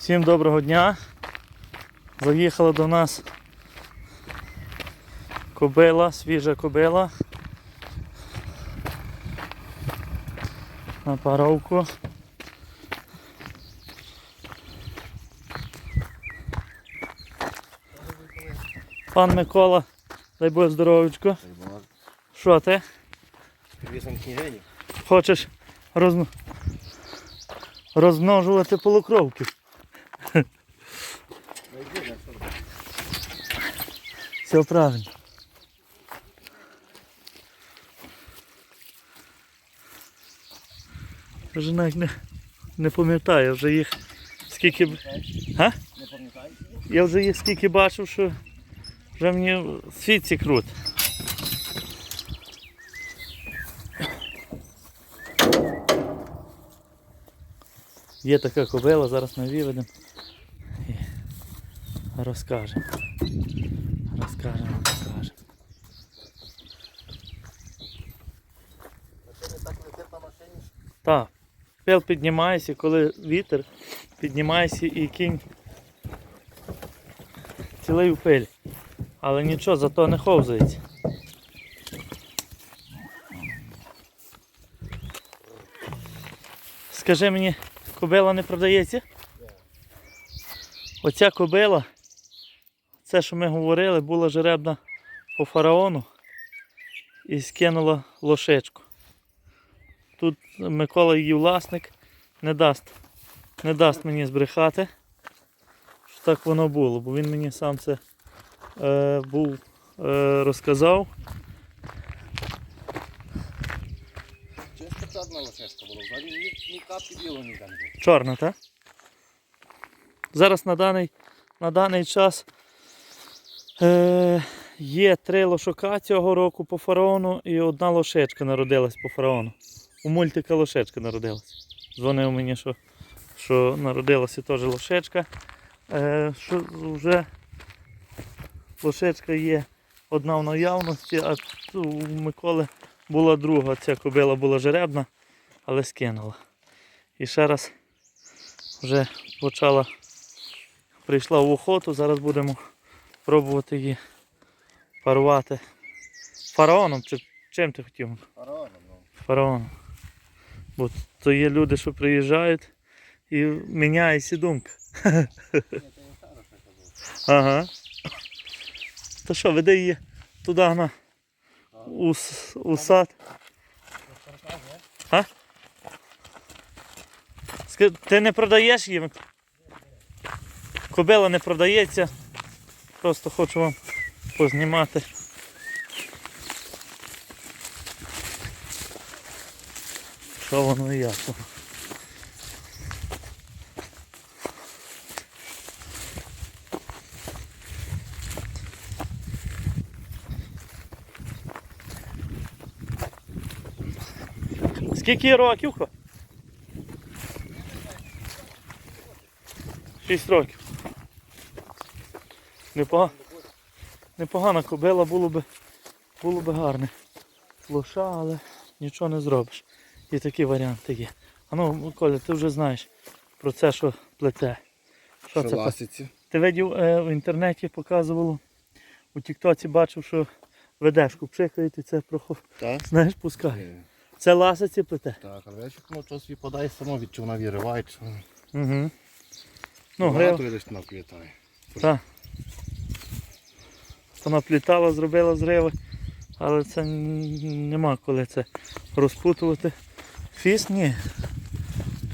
Всім доброго дня. Заїхала до нас кобила, свіжа кобила. На паровку. Пан Микола, дай Бог здоров'ячко. Що ти? Вісом княгині. Хочеш розм... розмножувати полукровки? Все правильно. Вже навіть не, не пам'ятаю, вже їх скільки. пам'ятаєш? Я вже їх скільки бачив, що вже мені світ ці крут. Є така кобила, зараз ми виведемо розкажемо. Розкажемо, розкажемо. А ти не так пил піднімається, коли вітер, піднімається і кінь цілий у пиль. Але нічого, зато не ховзається. Скажи мені, кобила не продається? Оця кобила, це, що ми говорили, була жеребна по фараону і скинула лошечку. Тут Микола її власник не дасть, не дасть мені збрехати, що так воно було, бо він мені сам це е, був е, розказав. Чисто чорна лошечка була, взагалі ні, ні капки ніде не було. Чорна, так? Зараз на даний, на даний час е, є три лошака цього року по фараону і одна лошечка народилась по фараону. У мультика лошечка народилась. Дзвонив мені, що, що народилася теж лошечка. Е, що вже лошечка є одна в наявності, а у Миколи була друга. Ця кобила була жеребна, але скинула. І ще раз вже почала, прийшла в охоту, зараз будемо пробувати її парувати фараоном. Чи чим ти хотів? Фараоном, ну. Фараоном. Бо то є люди, що приїжджають і міняється думка. Ага. То що, веди її туди на у, у сад. А? Ти не продаєш? Мик- Кобила не продається. Просто хочу вам познімати. Що воно і як воно. Скільки років? Шість років. Непогано. Непогана кобила було би, було би гарне. Лоша, але нічого не зробиш. І такі варіанти є. А ну, Коля, ти вже знаєш про це, що плете. Що це? ласиці. Ти видів е, в інтернеті показувало, у Тіктоці бачив, що ведешку пшикають і це прохо... Знаєш, пускає. Це ласиці плете. Так, але вечір, ну, щось відпадає само, від чи вона віриває, чи вона. Угу. Ну, Багато грив, десь так. Вона плітала, зробила зриви, але це нема коли це розпутувати. Фіс ні.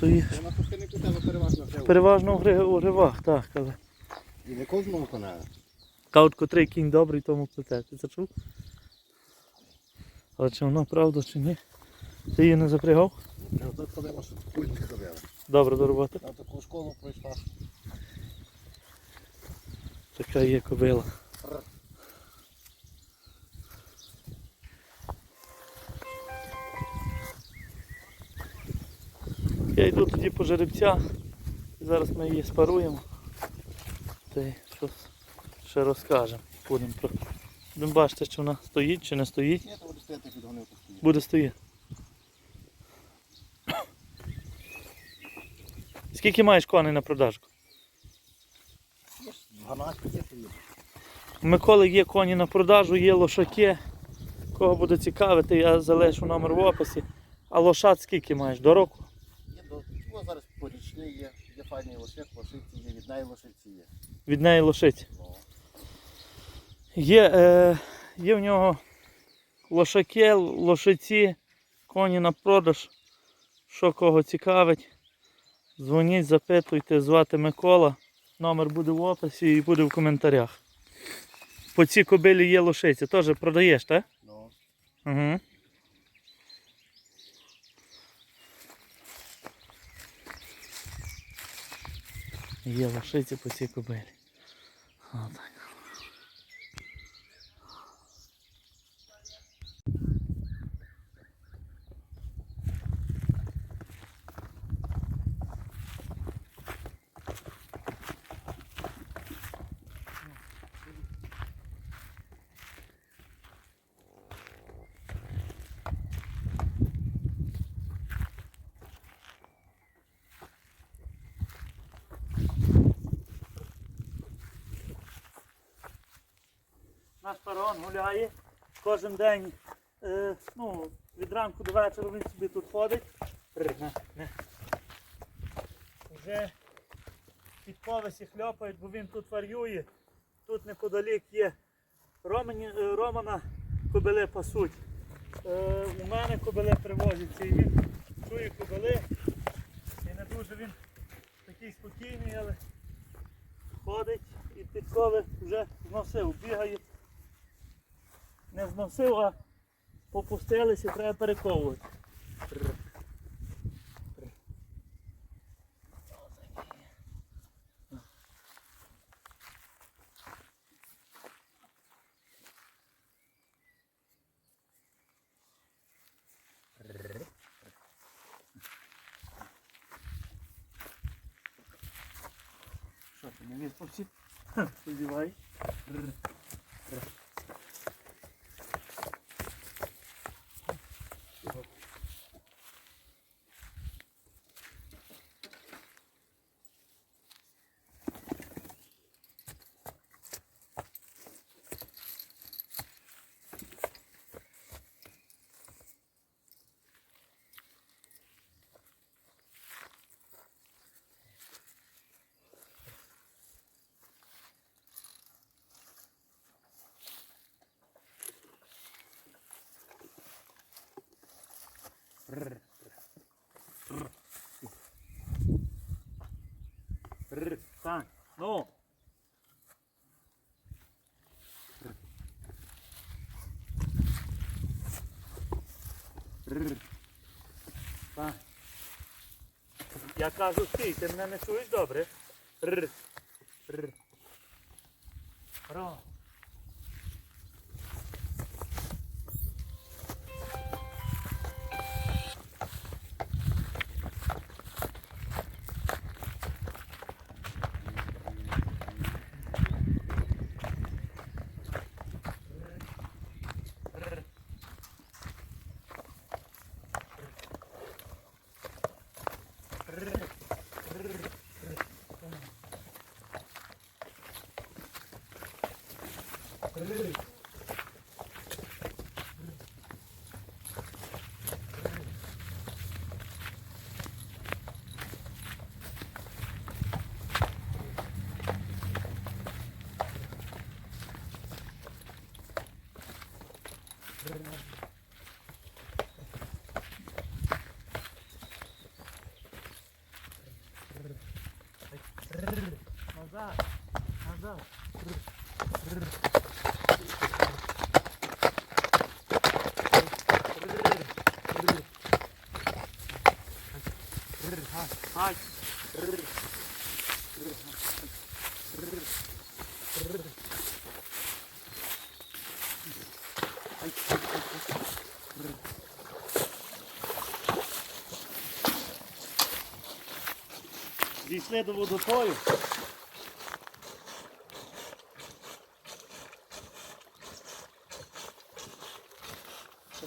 То є Вона трохи не плітає, переважно вже. переважно у гри- гривах, так, але. І не кожного коня. Кажуть, котрий кінь добрий, тому плете. Ти це чув? Але чи воно правда, чи ні? Ти її не запрягав? Я тут ходила, що пульт не ходила. Добре до роботи. Я таку школу пройшла. Така є кобила. Я йду тоді по жеребця. Зараз ми її спаруємо. Та й щось ще розкажемо. Будемо про. Будемо бачити, чи вона стоїть, чи не стоїть. Ні, то буде стояти підгонив. Буде стоїти. Скільки маєш коней на продажку? 12 є, що є. У Миколи є коні на продажу, є лошаки. Кого буде цікавити, я залишу номер в описі. А лошад скільки маєш? До року? Є до, ну, зараз порічний є, є файний лошик, лошиці є, від неї лошиці є. Від неї лошиць. Ну, Є, е, є в нього лошаки, лошиці, коні на продаж. Що кого цікавить, дзвоніть, запитуйте, звати Микола. Номер буде в описі і буде в коментарях. По цій кобилі є лошиці, теж продаєш, так? ну, Угу. Є лошиці по цій кобилі. Отак. Гуляє кожен день, е, ну, від ранку до вечора він собі тут ходить. Вже під повесі хльопають, бо він тут варює. Тут неподалік є Романі, е, Романа кобили пасуть. Е, у мене кобили привозяться і він чує кобили. І не дуже він такий спокійний, але ходить і підкови вже зносив, бігає. Не зносив, а попустилися, треба перековувати. Що ти не виспався? Подівай. Так, ну. Так. Я кажу стій, ти мене не чуєш добре? Рр. Рр. Ро. Arr. Назад. Назад. Ай. Дійшли до водопою.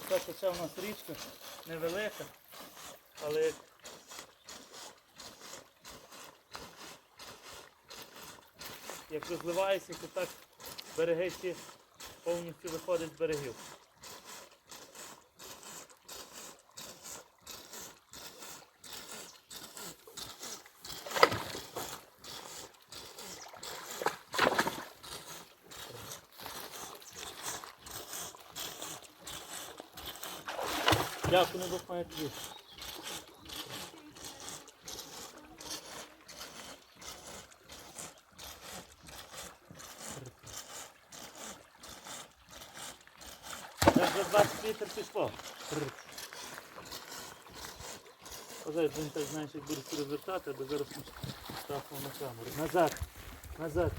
Це це у нас річка невелика, але як розливається, то так береги ці повністю виходять з берегів. Дякую, не допомагає тобі. Це вже 20 літр пішло. Позай, він так знаєш, як будуть розвертати, аби зараз трапив на камеру. Назад, назад.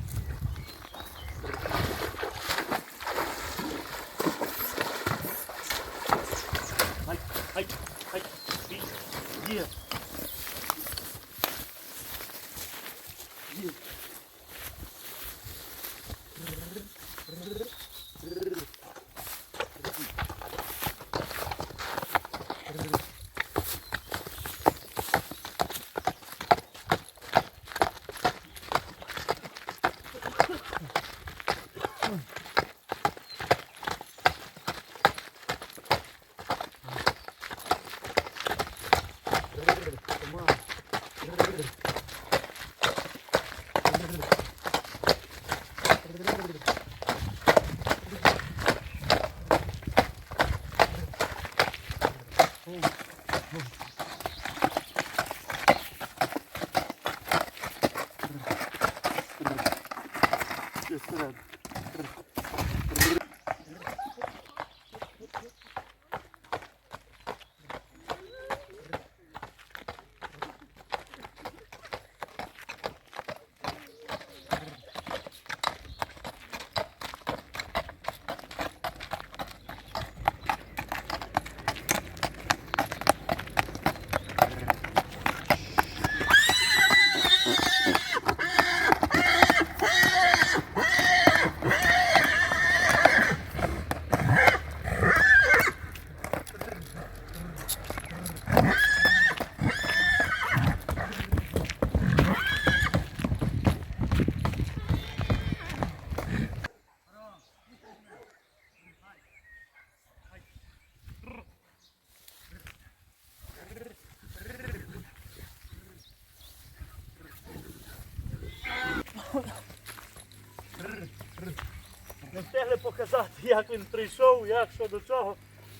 Не встигли показати, як він прийшов, як що до чого,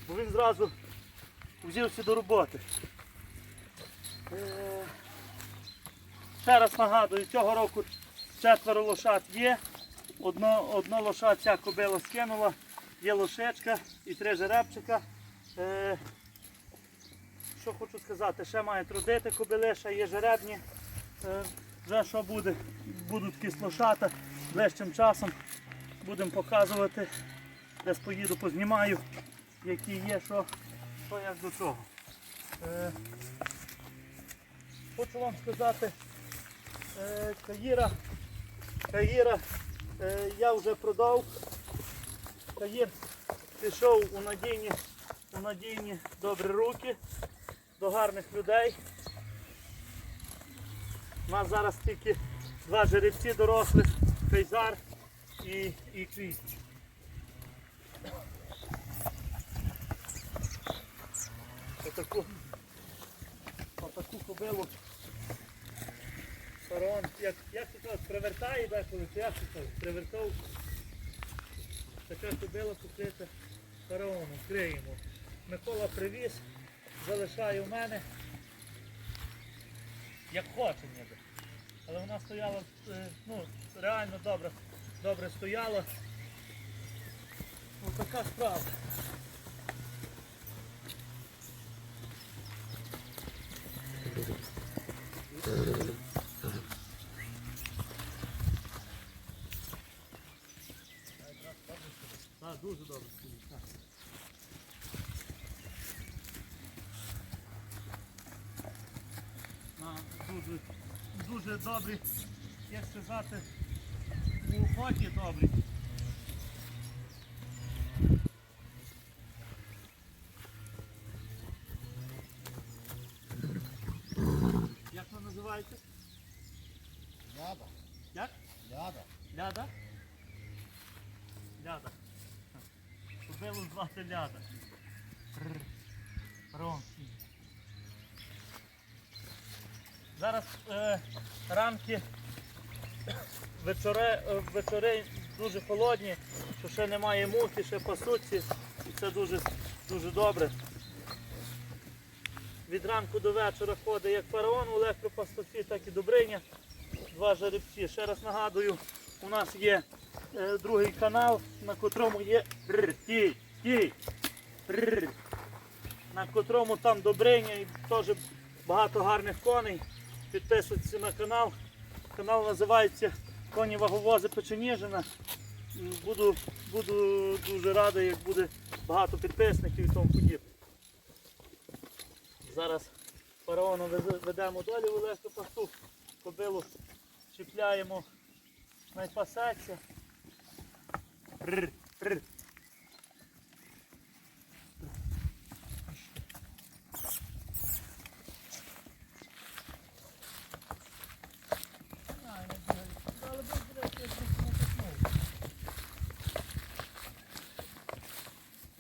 бо він зразу взявся до роботи. Е, Ще раз нагадую, цього року четверо лошад є. Одно, одно лошад ця кобила скинула, є лошечка і три жеребчика. Е, що хочу сказати, ще мають родити кобили, ще є жеребні. Е, вже що буде, будуть кислошата ближчим часом. Будемо показувати, десь поїду, познімаю, які є, що, що як до чого. Е, хочу вам сказати, е, Каїра, Каїра е, я вже продав. Каїр пішов у надійні, у надійні добрі руки до гарних людей. У нас зараз тільки два жеребці дорослих, Кайзар і, і квіт. Отаку, отаку кобилу. Фараон, як, як це кажуть, привертає деколи, чи як це кажуть, привертав. Така кобила покрита фараоном, криємо. Микола привіз, залишає у мене. Як хоче ніби. Але вона стояла, е, ну, реально добре, добре стояла. Ось така справа. Так, дуже добре стоїть. так. На, дуже, дуже добрі, як сказати, у охоті добрі. Як ви називаєте? Ляда. Як? Ляда. Ляда? Ляда. Кобилу звати ляда. Рр. Зараз е, ранки вечори, е, вечори дуже холодні, що ще немає мухи, ще пасуться, і це дуже, дуже добре. Від ранку до вечора ходить як фараон у електропастухі, так і Добриня. Два жеребці. Ще раз нагадую, у нас є е, другий канал, на котрому є стій, стій, на котрому там Добриня і теж багато гарних коней. Підписуйтесь на канал. Канал називається Коні ваговози Печеніжина. Буду, буду дуже радий, як буде багато підписників і тому подібне. Зараз фараона ведемо долі в електропасту, кобилу чіпляємо, найпасеться.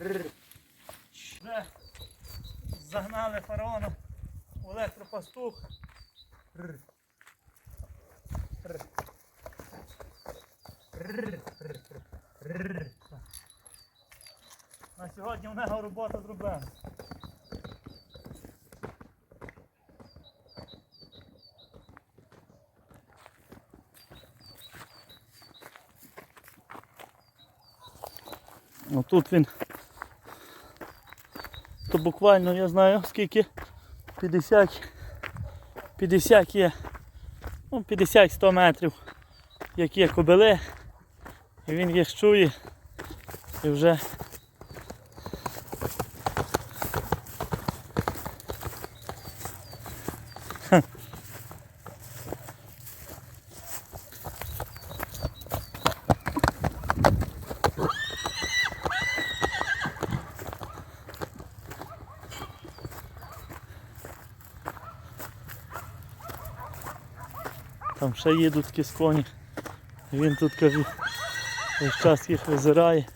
Вже загнали фараона в електропастух. На сьогодні в нього робота зроблена. Тут він то буквально я знаю скільки. 50 50 є. Ну 50-100 метрів як є кобили. І він їх чує. І вже Там ще їдуть з коні. Він тут каже, весь час їх визирає.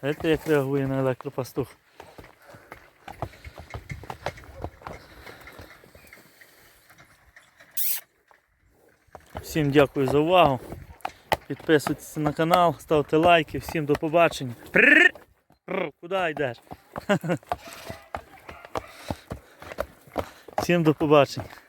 Знаєте, як реагує на електропастух? Всім дякую за увагу. Підписуйтесь на канал, ставте лайки, всім до побачення. Куди йдеш? Всім до побачення.